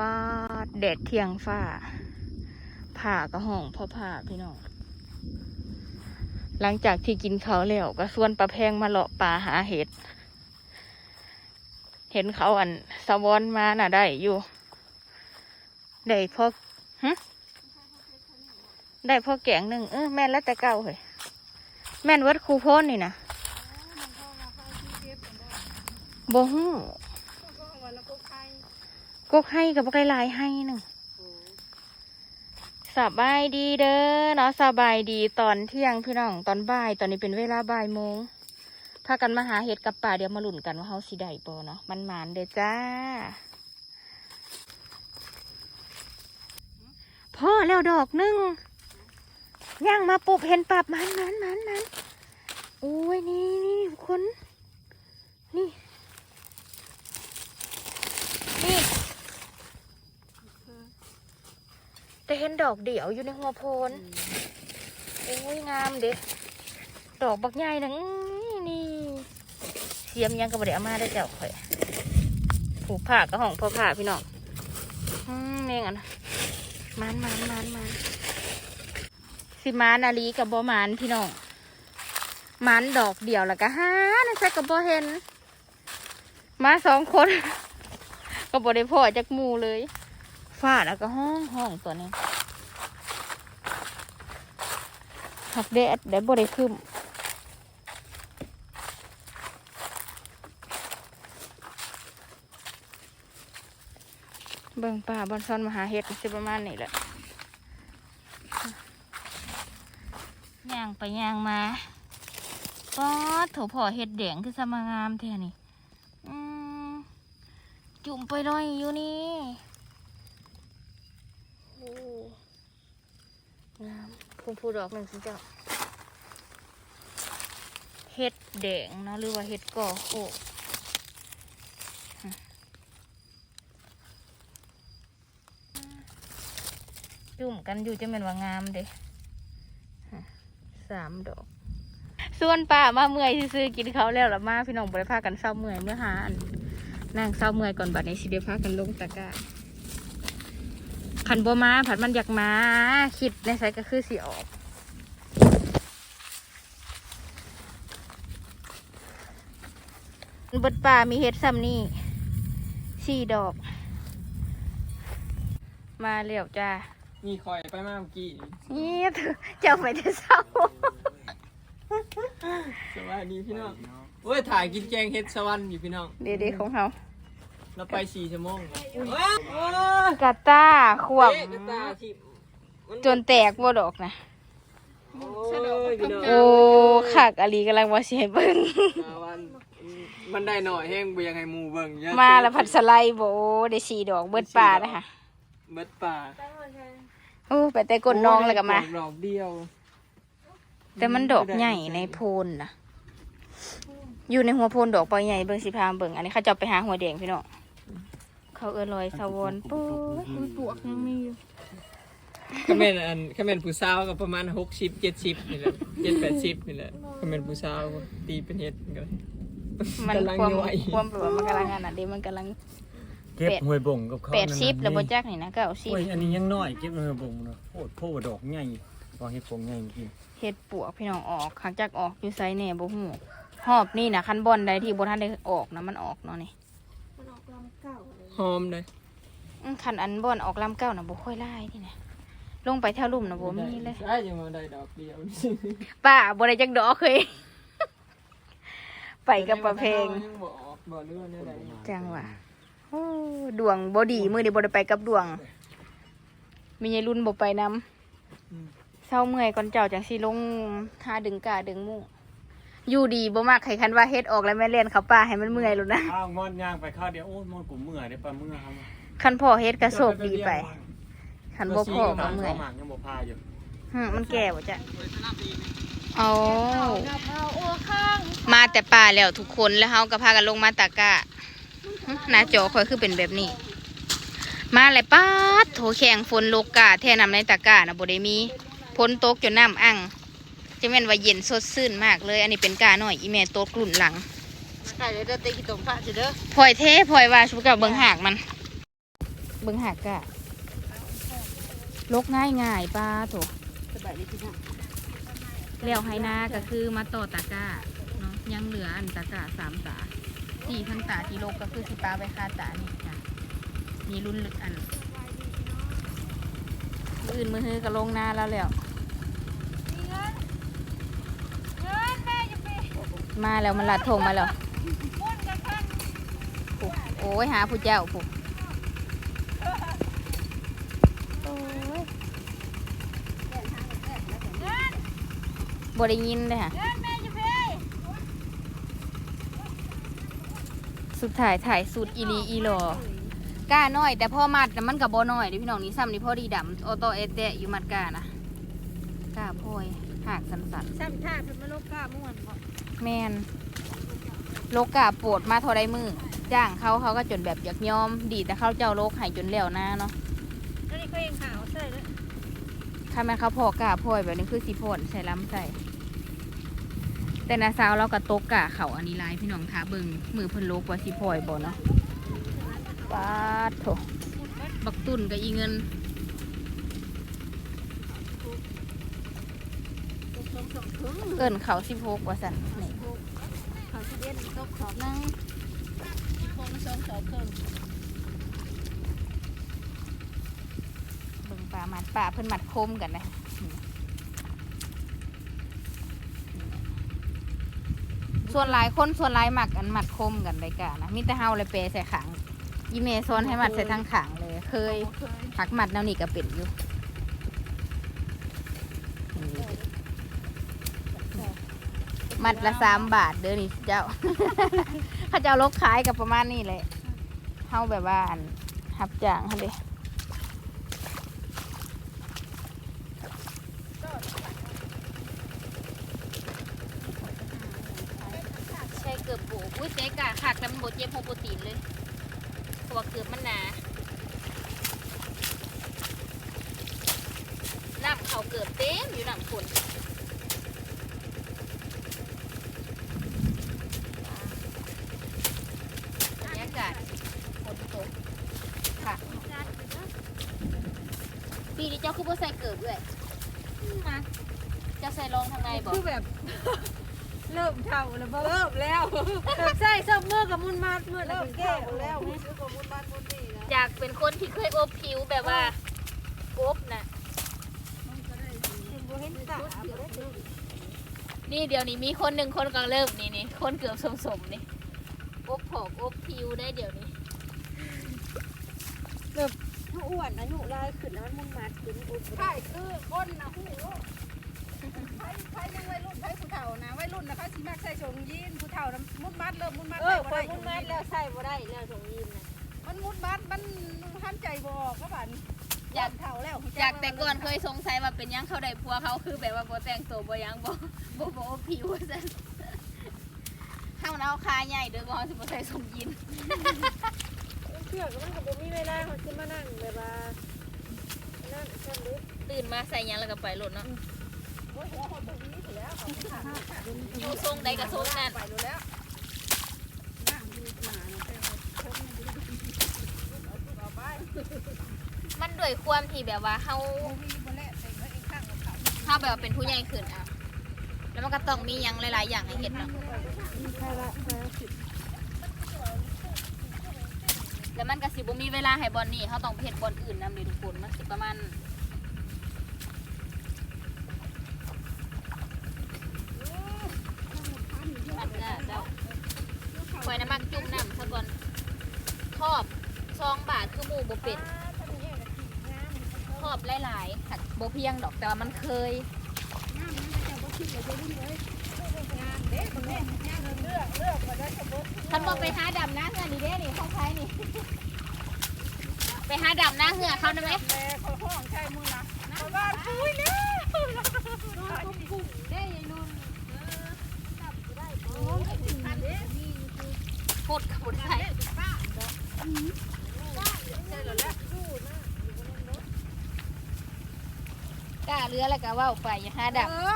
ป้าแดดเที่ยงฟ้า ผ่ากระห้องพ่อผ่าพี่น้อง หลังจากที่กินเขาแล้วก็ส่วนปลาแพงมาเลาะป่าหาเห็ด เห็นเขาอันสะวอนมาน่ะได้อยู่ ได้พอหึได้พอแกงหนึ่งเออแม่นแล้วแต่เก่าเหยแม่นวัดครูโพนนี่นะบ่ฮู้ กกให้กับกไลายให้หนึ่งสบายดีเด้อเนาะสบายดีตอนเที่ยงพี่น้องตอนบ่าย ตอนนี้เป็นเวลาบ่ายโมงพากันมาหาเห็ดกับป่าเดี๋ยวมาหลุ่นกันว่าเฮาสิได้บ่เนาะมันหมานเด้อจ้าพ่อแล้วดอกหนึงย่างมาปุบเห็นปับมันมันมันมันโอ้ยนี่นี่ทุกคนนี่นี่ แต่เห็นดอกเดี่ยวอยู่ในหัวโพนโอ้ยงามเด็ดอกบักใหญ่นะอื้อนี่เสียมยังกระบเดเอามาได้เจ้าข่อยผูกผ้ากับห้องพ่อผ้าพี่น้องอืมเมงอะนะมันมันมันมันสิมานอาลีกับบอมานพี่น้องมันดอกเดี่ยวแล้วก็หานะใช่กับบอเห็น มาสองคน ก็บอได้พ่อจากหมูเลย ฟาดแล้วก็ห้องห้องตัวนี้หักแดดแดดบอได้ขึ้นเบิ่งป่าบอนซอนมหาเห็ดสิประมาณนี้แหละย่างไปย่างมาป๊อดโถพ่อเห็ดแดงคือสมางามแท้นี่จุ่มไปลอยอยู่นี่โอ้งามพุ่มพูดอกหนึ่งสิเจ้าเห็ดแดงเนาะหรือว่าเห็ดก่อโคกจุ่มกันอยู่จะเป็นว่างามเด้ฮะสามดอก ส่วนป้ามาเมื่อยซื้อๆกินเขาวแล้วละมาพี่น้องบริพากันเศร้าเมื่อยเมื่อหาอันนั่งเศร้าเมื่อยก่อนบัดนี้สิเดียวพากันลงตะกร้า ขันบัมาผัดมันอยากมาคิดในใจก็คือสีออกเบิดป่ามีเห็ดซ้ำนี่สี่ดอก มาเรียวจ้ามีคอยไปมาเมื่อกี้นี่เธอเจ้าไม่ได้เศร้าสวัสดีพี่น้องโอ้ยถ่ายกินแกงเฮ็ดสวรรค์อยู่พี่น้อง เด็ดๆของเขา เราไปสี่ชั่วโมงโอ้ยกาตาขวบเอ๊ะกระตาที่มันจนแตกบ่ดอกนะโอ้ยพี่น้องโอ้ขากอาลีกำลังว่าสิให้เบิ่งสวรรค์มันได้หน่อยแห้งบ่อยังให้หมูเบิ่งเยอะมาแล้วผัดสไลด์โบได้สี่ดอกเบิดป่านะคะเบิดป่าโอ้ไปแต่กดน้องแล้วก็มาดอกเดียว แต่มันดอกใหญ่ในโพนนะอยู่ในหัวโพนดอกปล่อยใหญ่เบิ่งสิพามเบิ่งอันนี้เขาจะเอาไปหาหัวแดงพี่น้อง เขาเอิ้นลอยสวอนปุ๊บอุ๊ยปวกยังมีอยู่คอมเมนต์อันคอมเมนต์ผู้สาวก็ประมาณหกสิบเจ็ดสิบนี่แหละเจ็ดแปดสิบนี่แหละคอมเมนต์ผู้สาวตีเป็นเฮ็ดกันมันกำลังความย่อยความแบบว่ามันกำลังงานอะเดี๋ยวมันกำลังเก็บหวยบ่งกับเขาแปดสิบนั่นแล้วบ่นี่จักนี่นะเก้าสิบโอ้ยอันนี้ยังน้อยเก็บหวยบ่งเนาะโคตรโพดอกใหญ่ว่าเฮ็ดผงใหญ่จริงเฮ็ดปวกพี่น้องออกหางจากออกอยู่ไซแหน่บ่ฮู้หอบนี่นะคันบอลใดที่บ่ทันได้ออกนะมันออกเนาะนี่ หอมเลยอื้อคันอันบอลออกลำเก้าน่ะบ่ค่อยไล่นี่นะลงไปแถวลุ่มน่ะบ่มีเลยได้ยังมาได้ดอกเดียวนี่ป้าบ่ได้จักดอกเคย ไปกับประเพงยังบ่ออกบ่เรื่องเนี่ยใดจังหวะโอ้ดวงบ่ดีมื้อนี้บ่ได้ไปกับดวง มียายรุ่นบ่ไปนำเศร้าเมื่อยก่อนเจ้าจังสิลงหาดึงกาดึงมุ้ง อยู่ดีบ่มากใครคันว่าเฮ็ดออกแล้วแม่เล่นเขาป่าให้มันเมื่อยแล้วนะข้าวมอนย่างไปข้าวเดียวโอ้ยมอนกูเมื่อยได้ปลาเมื่อยครับคันพ่อเฮ็ดก็โชคดีไปคันบ่พ่อก็เมื่อยหมากยังบ่พาอยู่หึมันแก่บ่จ้ะเอามาแต่ป่าแล้วทุกคนแล้วเฮาก็พากันลงมาตากะหึหน้าจอค่อยคือเป็นแบบนี้ มาเลยป๊าดโถแข่งฝนโลกาแท่น้ำในตะกร้านะบ่ได้มีฝนตกจนน้ำอัง จะแม่นว่าเย็นสดชื่นมากเลย อันนี้เป็นกาหน่อยอีแม่โตกลุ่นหลังไก่เด้อเตะกี่ตมฟ้าสิเด้อพลอยเทพลอยว่าชุบกับเบิงหากมัน เบิ่งหักกะลกง่ายง่ายๆป้าโถสบายดีพี่น้องเลี้ยวให้นาก็คือมาต่อตะกร้าเนาะยังเหลืออันตะกร้าสามตาสี่พันตาที่ลกก็คือสิปาไปคาตานี่จ้ะมีรุ่นลึกอันมืออื่นมือฮือก็ลงนาแล้วแล้ว มาแล้วมันลัดทงมาแล้วโอ้ยหาผู้เจ้าปุ๊บโอ้บได้ยินเลยค่ะสุดท้ายถ่ายสุดอีลีอีหลอกล้าน้อย แต่พ่อมัดน่ะมันกับบ่น้อยเดิพี่น้องนี่ซ้ำนี่พ่อดีดำโอโตเอเตะอยู่มัดก้านะกล้าพลอยหากสันสันซ้ำท่าเพิ่นมาโลกกล้าม่วนบ่ แมนโลกาโปวดมาเท่าไรมือจ้างเขาเขาก็จนแบบอยากยอม ดีแต่เขาเจ้าโลกใหายจนแล้วหน้าเนาะแล้วนี่เขาเองขาวใส่แล้วถ้าแม่นเขาพอกล้าพลอยแบบนี้คือสีพ่นใส่ล้ำใส่ แต่นาสาวเราก็ตกกะเขาอันนี้ลายพี่น้องท้าเบิงมือเพิ่นโลกว่าสีพลอยบ่เนาะปาดโถบักตุ่นกับอีเงินตรงสองถึงเกินเขาสิบหกว่าสันนี่ เย็นตกขอบนึงโคงสองสองครึ่งเบิ่งปลามัดปลาเพิ่นมัดคมกันนะส่วนหลายคนส่วนหลายหมักอันมัดคมกันได้กะนะมีแต่เฮาเลยเปใส่ขังยีเมซอนให้หมัดใส่ทางขังเลย เคยหักหมัดแนวนี้ก็เป็นอยู่ มัดละสามบาทเด้อนี่เจ้า เขาเจ้าลกขายกับประมาณนี้เลยเฮาแบบว่าอันหับจ้างเขาเลยใช่เกือบโบกอุ้ยเจ๊กะหักแล้วมันโบเจ็บโฮโปรตีนเลยเพราะว่าเกือบมันหนาน้ำเขาเกือบเต็มอยู่น้ำฝนบรรยากาศฝนตกค่ะ ปีนี้เจ้าคือบ่ใส่เกือบเลย มาเจ้าใส่รองทางในบอกคือแบบ เริ่มเท่าแล้วบ่เริ่มแล้วแบบใส่ซับมือกับมุนมัดมือแล้วแก้แล้วซื้อกับมุนมัดมุนนี่นะอยากเป็นคนที่เคยอบผิวแบบว่าอบนะบ่เห็นตาบ่ได้ดูนี่เดี๋ยวนี้มีคนหนึ่งคนก็เริ่มนี่นี่คนเกือบสมสมๆนี่อบผอกอบผิวได้เดี๋ยวนี้ ผู้อ้วนอายุลายขึ้นแล้วมันมุนมัดขึ้นอุ้ยใช่คือคนนะฮู้ใครใครยังวัยรุ่นใครผู้เฒ่านะวัยรุ่นนะเขาสิมักใส่สงยีนผู้เฒ่านะมุนมัดเริ่มมุนมัดเอได้อบ่คได้นมุนมัดแล้วใส่บ่ได้แล้วส่งยินนะมันมุนมัดมันหันใจบออกก็บัดอยาก เฒ่าแล้วจากแต่ก่อนเคยสงสัยว่าเป็นหยังเขาได้ผัวเขาคือแบบว่าโบแต่งตัวโบหยังโบโบโบผิวซะข้าวเอาคาใหญ่เด้อบ่สิบ่ใส่สมยิน เชื่อก็มันก็บ่มีเวลาเขาสิมานั่งแบบว่านั่นซั่นเด้ตื่นมาใส่หยังแล้วก็ไปรถเนาะโอ้ยหัวหดตรงนี้อยู่แล้วเอาไปขาดอยู่ทรงใดก็ทรงนั้นไปดูแล้วนั่งดูหมาเนี่ยแต่ว่าชมมันอยู่เอาทุกเอาไปมันด้วยความที่แบบว่าเฮาโอ้ยบ่แล้วแต่งไว้เองข้างกับเขาเฮาแบบว่าเป็นผู้ใหญ่ขึ้นอะแล้วมันก็ต้องมีหยังหลายๆอย่างให้เห็นเนาะใครละใครละสิ แล้วมันก็สิบ่มีเวลาให้บอลนี่เฮาต้องเฮ็ดบอลอื่นนำเด้ทุกคนมันสิประมาณอันน่ะเจ้าคอยน้ำมันจุ่มน้ำซะก่อนทอบซองบาทคือหมูบ่เป็ดทอบหลายๆหัดบ่เพียงดอกแต่ว่ามันเคยน้ำมันจะบ่คิดเลยจะรุ่นเลย ไปหาดำน้าเหือนี่เด้นี่เข้าใช้นี่ ไปหาดำน้าเหือเขาได้ไหมแม่เขาห้องใช่มึงนะชาวบ้านปุ้ยเนี่ยได้ยายนุ่นโอ้ยอันนี้มีพูดกับบ่ได้ป้าใช่แล้วแหละกล้าเรือแล้วก็เว่าไปอย่าหาดเออ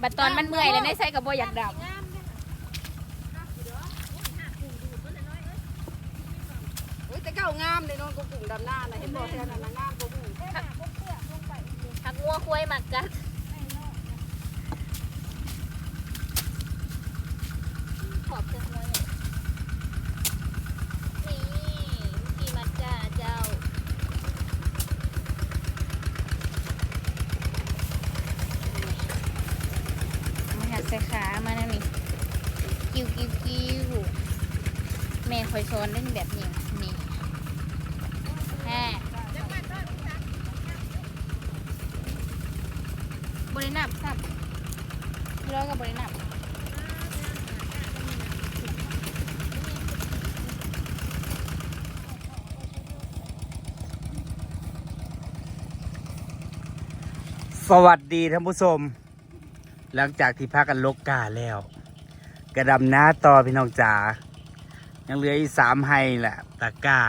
ำบัดตอนมันเมื่อยแล้วในใส่กับบ่อยากดโอ้ยแต่ เก่างามเลยนาะกุ้งกุ้งดำหน้านะเห็นบ่แถวนั้นนะงามกุ้งหักงัวควายหมักกัดขอบจะงัวเนี่ยนี่พี่มัดจ้าเจ้า มาหัดใส่ขามานะนี่กิ้วกิ้วกิ้วแม่คอยสอนเล่นแบบนี้แฮ่บ ริณับสับพี่ร้อยกับบริณับสวัสดีท่านผู้ชม หลังจากที่พักกันลกกาแล้ว กระดำน้าต่อพี่น้องจ๋ายังเหลืออีกสามไฮแหละตะก้า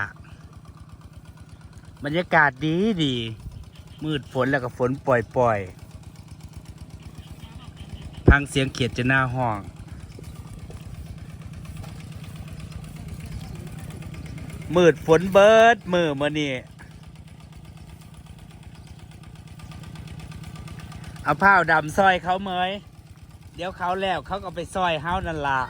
บรรยากาศดีดี มืดฝนแล้วก็ฝนปล่อยปล่อยๆ พังเสียงเขียดจะหน้าห้อง มืดฝนเบิดมือมานี่เอาผ้าดำซอยเขาเมยเดี๋ยวเขาแล้วเขาก็ไปซอยเฮานั่นละ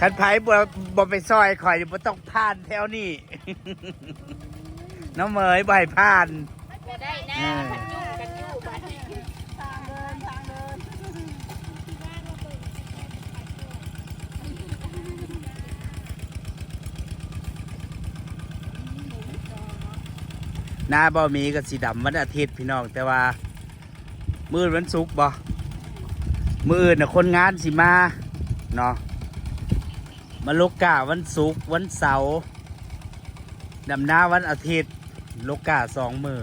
คันไผ่บ่บ่ไปซอยคอยบ่ต้องผ่านแถวนี้ น้องเหมยบ่ให้ผ่านจะได้นะเออพันยุ่งกันยุ่งบัดทางเดินทางเดินหน้าบ่มีก็สีดำวันอาทิตย์พี่น้องแต่ว่า มืดวันศุกร์บ่มืดน่ะคนงานสิมาเนาะ มาลกกาวันศุกร์วันเสาร์ดำหน้าวันอาทิตย์ลกกาสองมือ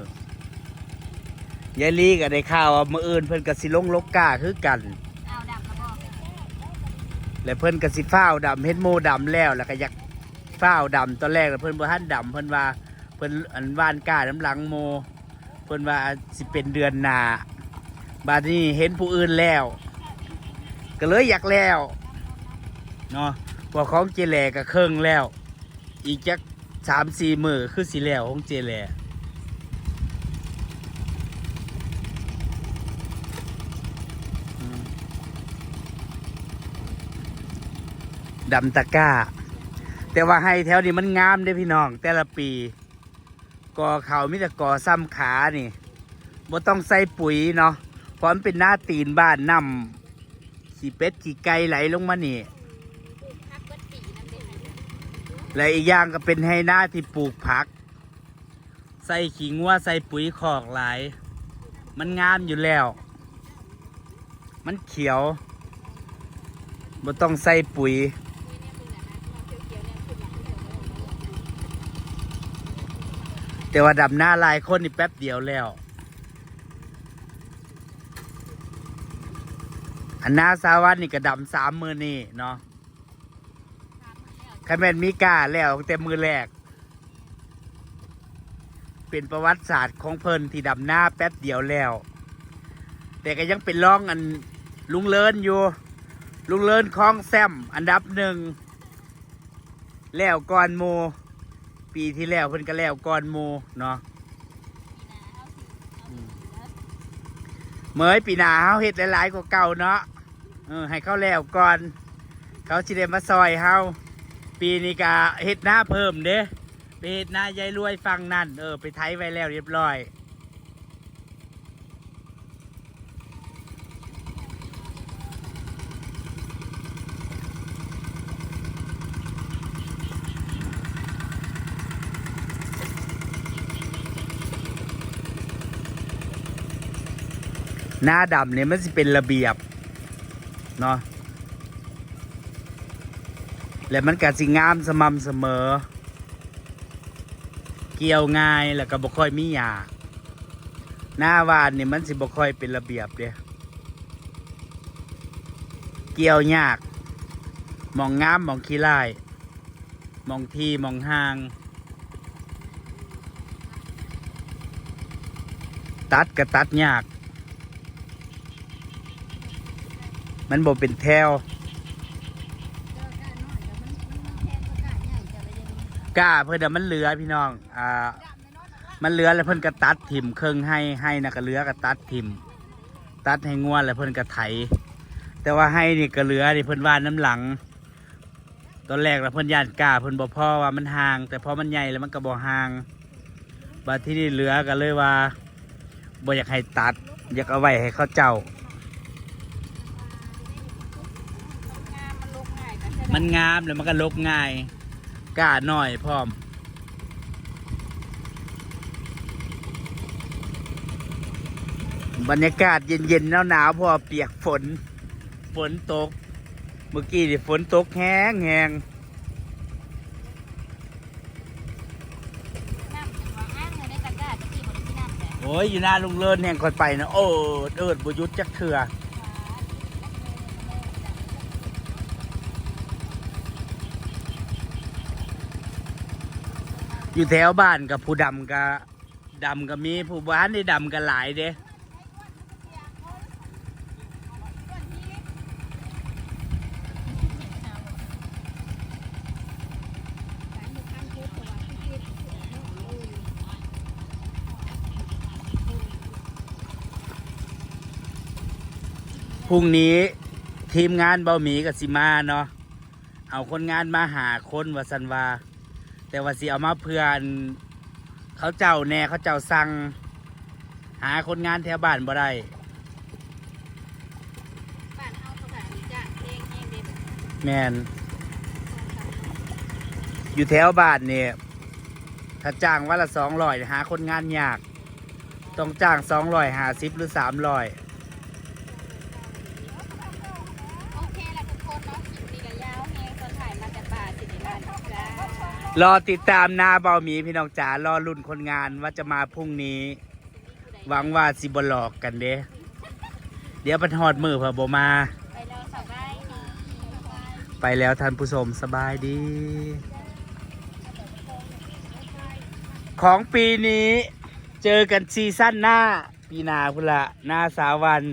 ยายลีก็ได้ข่าวว่ามืออื่นเพิ่นก็สิลงลกกาคือกัน เอาดับแล้วบอกและเพิ่นก็สิฟ้าวดำเฮ็ดโมดำแล้วแล้วก็อยากฟ้าวดำตอนแรกแล้วเพิ่นบ่ทันดำเพิ่นว่าเพิ่นอันว่านกาน้ำหลังโม เพิ่นว่าสิเป็นเดือนหนาบาดนี้เห็นผู้อื่นแล้ว ก็เลยอยากแล้วเนาะ วกของเจแหลก็เครื่องแล้ว อีกจักสามสี่มือคือสิแล้วของเจแหลดำตะก้า แต่ว่าให้แถวนี้มันงามเด้พี่น้อง แต่ละปีกอเขามิแต่กอซ้ำขานี่บ่ต้องใส่ปุ๋ยเนาะพราะมันเป็นหน้าตีนบ้านน้ำขี้เป็ดขี้ไก่ไหลลงมานี่ พักเบิดปีนั่นเด้ และอีกอย่างก็เป็นให้หน้าที่ปลูกผัก ใส่ขี้งัวใส่ปุ๋ยคอกหลาย มันงามอยู่แล้ว มันเขียวบ่ต้องใส่ปุ๋ย แต่ว่าดำหน้าลายคนนี่แป๊บเดียวแล้ว อันหน้าสาวันนี่ก็ดำสามมือนี่เนาะ คันแมนมีกาแล้วแต่มือแรก เป็นประวัติศาสตร์ของเพิ่นที่ดำหน้าแป๊บเดียวแล้ว แต่ก็ยังเป็นร่องอันลุงเลินอยู่ ลุงเลินคลองแซมอันดับหนึ่งแล้วก่อนโม ปีที่แล้วเพิ่นก็แล้วก่อนโมเนาะอืมเหมยปีหนาเฮาเฮ็ดหลายๆกว่าเก่าเนาะเออให้เขาแล้วก่อน เขาสิได้มาซอยเฮา ปีนี้ก็เฮ็ดหน้าเพิ่มเด้ไปเฮ็ดหน้ายายรวยฟังนั่นเออไปไถไว้แล้วเรียบร้อย หน้าดำเนี่ยมันสิเป็นระเบียบ เนาะ และมันก็สิงามสม่ำเสมอ เกี่ยวง่ายแล้วก็บ่ค่อยมีหยาหน้าวานเนี่ยมันสิบ่ค่อยเป็นระเบียบเด้เกี่ยวยากมองงามมองขี้ไล่มองทีหมองห่าง ตัดก็ตัดยาก มันบ่เป็นแถว ก้าเพื่อนน่ะมันเหลือพี่น้อง อ่า มันเหลือแล้วเพิ่อนก็ตัดถิ่มเครื่องให้ให้นะก็เหลือก็ตัดถิ่มตัดให้งวนแล้วเพิ่อนก็ไถ แต่ว่าให้นี่ก็เหลือนี่เพิ่อนว่าน้ำหลัง ตอนแรกแล้วเพิ่อนย่านก้าเพิ่อนบ่พอว่ามันห่าง แต่พอมันใหญ่แล้วมันก็บ่ห่างบัดที่นี่เหลือก็เลยว่าบ่อยากให้ตัด อยากเอาไว้ให้เขาเจ้า มันงามแล้วมันก็ลกง่าย ก้าหน่อยพร้อม บรรยากาศเย็นๆหนาวๆเพอเปียกฝน ฝนตก เมื่อกี้นี่ฝนตกแห้งแห้งโอ้ยอยู่หน้าลุงเลินแห่งคอยไปนะโอ้เอิดบุยุทธจักเถื่อ อยู่แถวบ้านกับผู้ดำกับดำกับมีผู้บ้านได้ดำกันหลายเด้พรุ่งนี้ทีมงานเบาหมีกับสิมาเนาะเอาคนงานมาหาคนวสันวา แต่ว่าสิเอามาเพื่อนเขาเจ้าแน่เขาเจ้าสั่งหาคนงานแถวบ้านบ่ได้บ้านเฮาเขาก็จะเพลงแห้งเด็ดแมนอยู่แถวบ้านเนี่ยถ้าจ้างวันละสองร้อยหาคนงานยาก ต้องจ้างสองร้อยหาสิบหรือสามร้อย โอเคแหละทุกคนเนาะคลิปนี้ก็ยาวแห้งตอนถ่ายมาแต่ป่าสิริราชจ้า รอติดตามหนาเบาหมีพี่น้องจ๋ารอรุ่นคนงานว่าจะมาพรุ่งนี้ หวังว่าสิบหลอกกันเด้ เดี๋ยวปันหอดมือเผื่อบมา ไปแล้วสบายดีไปแล้วท่านผู้ชมสบายดี ของปีนี้ เจอกันซีซั่นหน้า ปีหนาพุนละหน้าสาวัน